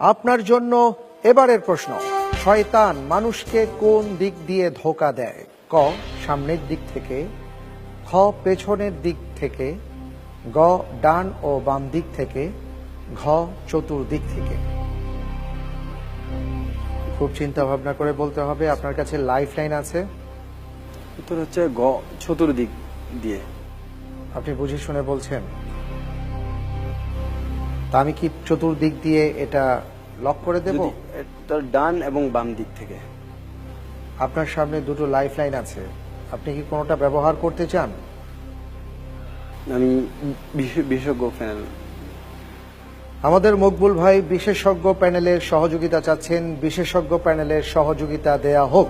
আপনার জন্য এবারের প্রশ্ন শয়তান মানুষকে কোন দিক দিয়ে ধোকা দেয়? ক সামনের দিক থেকে খ পেছনের দিক থেকে গ ডান ও বাম দিক থেকে ঘ চতুর্দিক থেকে। খুব চিন্তা ভাবনা করে বলতে হবে আপনার কাছে লাইফ লাইন আছে? উত্তর হচ্ছে গ চতুর্দিক দিয়ে। আপনি বুঝে শুনে বলছেন। তা আমি কি চতুর্দিক দিয়ে এটা লক করে দেব? এটা ডান এবং বাম দিক থেকে। আপনার সামনে দুটো লাইফ লাইন আছে। আপনি কি কোনোটা ব্যবহার করতে চান? আমি বিশে- বিশেষজ্ঞ প্যানেল আমাদের মকবুল ভাই বিশেষজ্ঞ প্যানেলের সহযোগিতা চাচ্ছেন। বিশেষজ্ঞ প্যানেলের সহযোগিতা দেয়া হোক।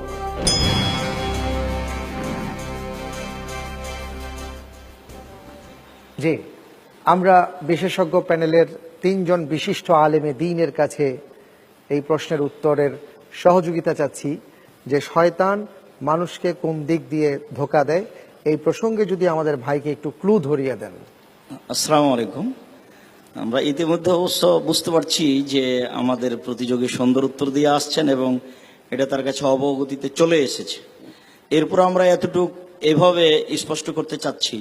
জি আমরা বিশেষজ্ঞ প্যানেলের তিনজন বিশিষ্ট আলেমে দিনের কাছে এই প্রশ্নের উত্তরের সহযোগিতা চাচ্ছি যে শয়তান মানুষকে কোন দিক দিয়ে ধোকা দেয়, এই প্রসঙ্গে যদি আমাদের ভাইকে একটু ক্লু ধরিয়ে দেন। আসসালামু আলাইকুম। আমরা ইতিমধ্যে অবশ্য বুঝতে পারছি যে আমাদের প্রতিযোগী সুন্দর উত্তর দিয়ে আসছেন এবং এটা তার কাছে অবগতিতে চলে এসেছে। এরপর আমরা এতটুক এভাবে স্পষ্ট করতে চাচ্ছি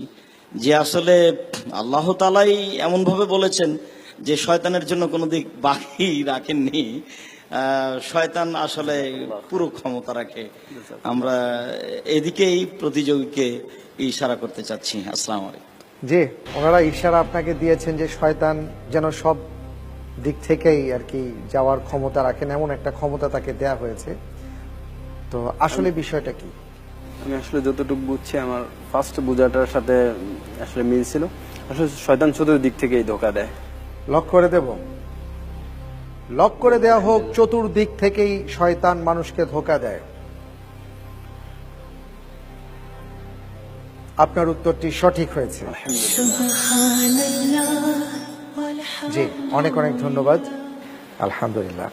যে আসলে আল্লাহ তালাই এমনভাবে বলেছেন যে শয়তানের জন্য কোনো দিক বাকি রাখেননি শয়তান আসলে পুরো ক্ষমতা রাখে। আমরা এদিকেই প্রতিযোগীকে ইশারা করতে চাচ্ছি। আসসালামু আলাইকুম। যে ওনারা ইশারা আপনাকে দিয়েছেন যে শয়তান যেন সব দিক থেকেই আর কি যাওয়ার ক্ষমতা রাখেন এমন একটা ক্ষমতা তাকে দেয়া হয়েছে। তো আসলে বিষয়টা কি? আমি আসলে যতটুকু বুঝছি আমার ফার্স্ট বোঝাটার সাথে আসলে মিল ছিল। আসলে শয়তান চতুর্দিক থেকেই ধোকা দেয়। লক করে দেব। লক করে দেয়া হোক চতুর্দিক থেকেই শয়তান মানুষকে ধোকা দেয়। আপনার উত্তরটি সঠিক হয়েছে। জি অনেক অনেক ধন্যবাদ। আলহামদুলিল্লাহ।